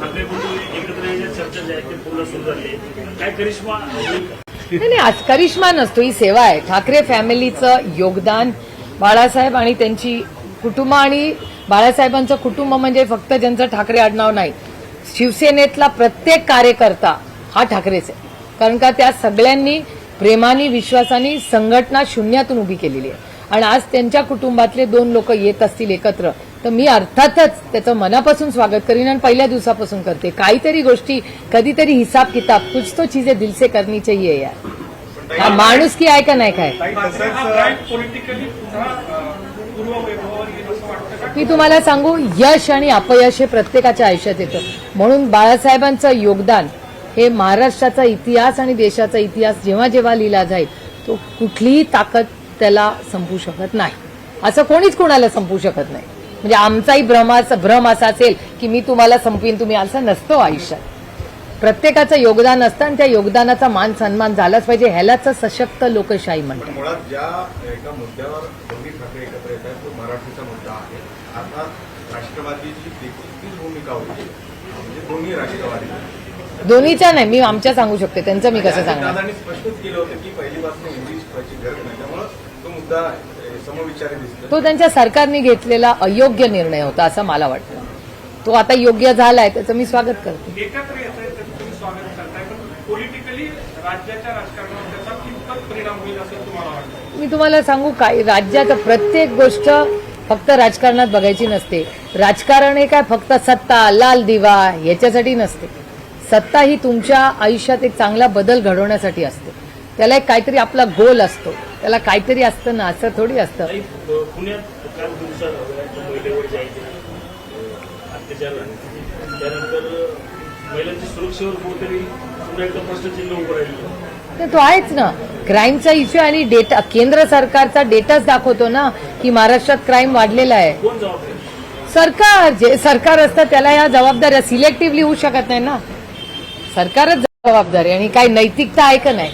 ठाकरे एकत्र येण्याची चर्चा जी आहे ती पूर्ण सुरू झाली काय करिश्मा नाही नाही आज करिश्मा नसतो ही सेवा आहे. ठाकरे फॅमिलीचं योगदान बाळासाहेब आणि त्यांची कुटुंब आणि बाळासाहेबांचं कुटुंब म्हणजे फक्त ज्यांचं ठाकरे आडनाव नाही. शिवसेनेतला प्रत्येक कार्यकर्ता हा ठाकरेच आहे. कारण का त्या सगळ्यांनी प्रेमाने विश्वासानी संघटना शून्यातून उभी केलेली आहे. आणि आज त्यांच्या कुटुंबातले दोन लोक येत असतील एकत्र तर मी अर्थातच त्याचं मनापासून स्वागत करीन आणि पहिल्या दिवसापासून करते. काहीतरी गोष्टी कधीतरी हिसाब किताब कुछ तो चीजें दिल से करनी चाहिए यार. हा माणूस की आहे का नाही काय? मी तुम्हाला सांगू यश आणि अपयश हे प्रत्येकाच्या आयुष्यात येतं. म्हणून बाळासाहेबांचं योगदान हे महाराष्ट्राचा इतिहास आणि देशाचा इतिहास जेव्हा जेव्हा लिहिला जाईल तो कुठलीही ताकद त्याला संपू शकत नाही. असं कोणीच कोणाला संपू शकत नाही. म्हणजे आमचाही भ्रमाचा भ्रम असा असेल की मी तुम्हाला संपवीन तुम्ही असं नसतो आयुष्यात. प्रत्येकाचं योगदान असतं आणि त्या योगदानाचा मान सन्मान झालाच पाहिजे. ह्यालाच सशक्त लोकशाही म्हणतात. मुळात ज्या एका मुद्द्यावर दोन्ही ठाकरे एकत्र येत आहेत तो मराठीचा मुद्दा आहे. आता राष्ट्रवादीची देखील भूमिका होती. म्हणजे दोन्ही राष्ट्रवादी. दोन्हीच्या नाही. मी आमच्या सांगू शकते. त्यांचं मी कसं सांगणार? स्पष्टच केलं होतं की पहिलीपासून हिंदी शिकवायची गरज नाही त्यामुळं तो मुद्दा अ, समविचारी दिसतो तो त्यांच्या सरकारने घेतलेला अयोग्य निर्णय होता असं मला वाटतं. तो आता योग्य झालाय त्याचं मी स्वागत करते. एकत्र येत आहे त्याचं तुम्ही स्वागत करताय पण पॉलिटिकली राज्याच्या राजकारणावर त्याचा कितपत परिणाम होईल असं तुम्हाला वाटतं? मी तुम्हाला सांगू काय राज्यात प्रत्येक गोष्ट फक्त राजकारणात बघायची नसते. राजकारण हे काय फक्त सत्ता लाल दिवा याच्यासाठी नसते. सत्ता ही तुमच्या आयुष्यात एक चांगला बदल घडवण्यासाठी असते. त्याला एक काहीतरी आपला गोल असतो. त्याला काहीतरी असतं ना असं थोडी असतं. पुण्यात काल महिलेवर ते, अ, अत्याचार झाले. त्यानंतर अ, महिलांच्या सुरक्षेवर कुठेतरी पुन्हा एकदा प्रश्नचिन्ह उभं राहिलं. तर तो आहेच ना. क्राईमचा इश्यू आणि डेटा केंद्र सरकारचा डेटाच दाखवतो ना की महाराष्ट्रात क्राईम वाढलेला आहे. कोण जबाबदार? सरकार जे सरकार असतं त्याला या जबाबदाऱ्या सिलेक्टिव्हली होऊ शकत नाही ना. सरकारच जबाबदार आणि काही नैतिकता आहे का नाही?